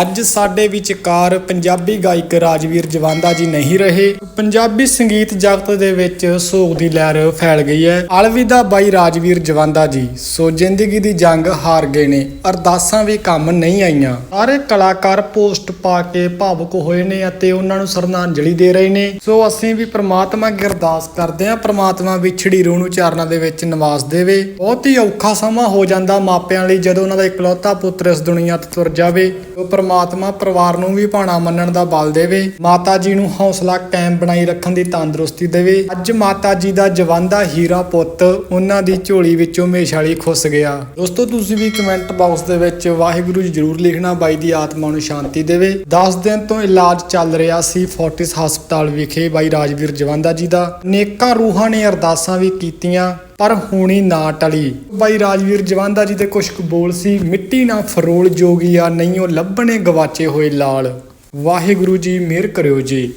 ਅੱਜ ਸਾਡੇ ਵਿਚਕਾਰ ਪੰਜਾਬੀ ਗਾਇਕ ਰਾਜਵੀਰ ਜਵਾਂਦਾ ਜੀ ਨਹੀਂ ਰਹੇ। ਪੰਜਾਬੀ ਸੰਗੀਤ ਜਗਤ ਦੇ ਵਿੱਚ ਸੋਗ ਦੀ ਲਹਿਰ ਫੈਲ ਗਈ ਹੈ। ਅਲਵਿਦਾ ਬਾਈ ਰਾਜਵੀਰ ਜਵਾਂਦਾ ਜੀ, ਸੋ ਜ਼ਿੰਦਗੀ ਦੀ ਜੰਗ ਹਾਰ ਗਏ ਨੇ, ਅਰਦਾਸਾਂ ਵੀ ਕੰਮ ਨਹੀਂ ਆਈਆਂ। ਸਾਰੇ ਕਲਾਕਾਰ ਪੋਸਟ ਪਾ ਕੇ ਭਾਵੁਕ ਹੋਏ ਨੇ ਅਤੇ ਉਹਨਾਂ ਨੂੰ ਸ਼ਰਧਾਂਜਲੀ ਦੇ ਰਹੇ ਨੇ। ਸੋ ਅਸੀਂ ਵੀ ਪ੍ਰਮਾਤਮਾ ਅੱਗੇ ਅਰਦਾਸ ਕਰਦੇ ਹਾਂ, ਪ੍ਰਮਾਤਮਾ ਵਿਛੜੀ ਰੂਹ ਨੂੰ ਚਾਰਨਾਂ ਦੇ ਵਿੱਚ ਨਿਵਾਸ ਦੇਵੇ। ਬਹੁਤ ਹੀ ਔਖਾ ਸਮਾਂ ਹੋ ਜਾਂਦਾ ਮਾਪਿਆਂ ਲਈ ਜਦੋਂ ਉਹਨਾਂ ਦਾ ਇਕਲੌਤਾ ਪੁੱਤਰ ਇਸ ਦੁਨੀਆ ਤੋਂ ਤੁਰ ਜਾਵੇ। ਪ੍ਰਮਾਤਮਾ ਪਰਿਵਾਰ ਨੂੰ ਵੀ ਭਾਣਾ ਮੰਨਣ ਦਾ ਬਲ ਦੇਵੇ। ਮਾਤਾ ਜੀ ਨੂੰ ਹੌਸਲਾ ਕਾਇਮ ਬਣਾਈ ਰੱਖਣ ਦੀ ਤੰਦਰੁਸਤੀ ਦੇਵੇ। ਅੱਜ ਮਾਤਾ ਜੀ ਦਾ ਜਵਾਂਦਾ ਹੀਰਾ ਪੁੱਤ ਉਹਨਾਂ ਦੀ ਝੋਲੀ ਵਿੱਚੋਂ ਮੇਸ਼ਾਲੀ ਖੁੱਸ ਗਿਆ। ਦੋਸਤੋ, ਤੁਸੀਂ ਵੀ ਕਮੈਂਟ ਬਾਕਸ ਦੇ ਵਿੱਚ ਵਾਹਿਗੁਰੂ ਜੀ ਜ਼ਰੂਰ ਲਿਖਣਾ, ਬਾਈ ਦੀ ਆਤਮਾ ਨੂੰ ਸ਼ਾਂਤੀ ਦੇਵੇ। 10 ਦਿਨ ਤੋਂ ਇਲਾਜ ਚੱਲ ਰਿਹਾ ਸੀ ਫੋਰਟਿਸ ਹਸਪਤਾਲ ਵਿਖੇ ਬਾਈ ਰਾਜਵੀਰ ਜਵਾਂਦਾ ਜੀ ਦਾ। ਨੇਕਾਂ ਰੂਹਾਂ ਨੇ ਅਰਦਾਸਾਂ ਵੀ ਕੀਤੀਆਂ। ਪਰ ਹੋਣੀ ਨਾ ਟਲੀ। ਬਾਈ ਰਾਜਵੀਰ ਜਵਾਂਦਾ ਜੀ ਦੇ ਕੁਝ ਕੁ ਬੋਲ ਸੀ, ਮਿੱਟੀ ਨਾ ਫਰੋਲ ਜੋਗੀਆ ਨਹੀਂ ਉਹ ਲੱਭਣੇ ਗਵਾਚੇ ਹੋਏ ਲਾਲ। ਵਾਹਿਗੁਰੂ ਜੀ, ਮਿਹਰ ਕਰਿਓ ਜੀ।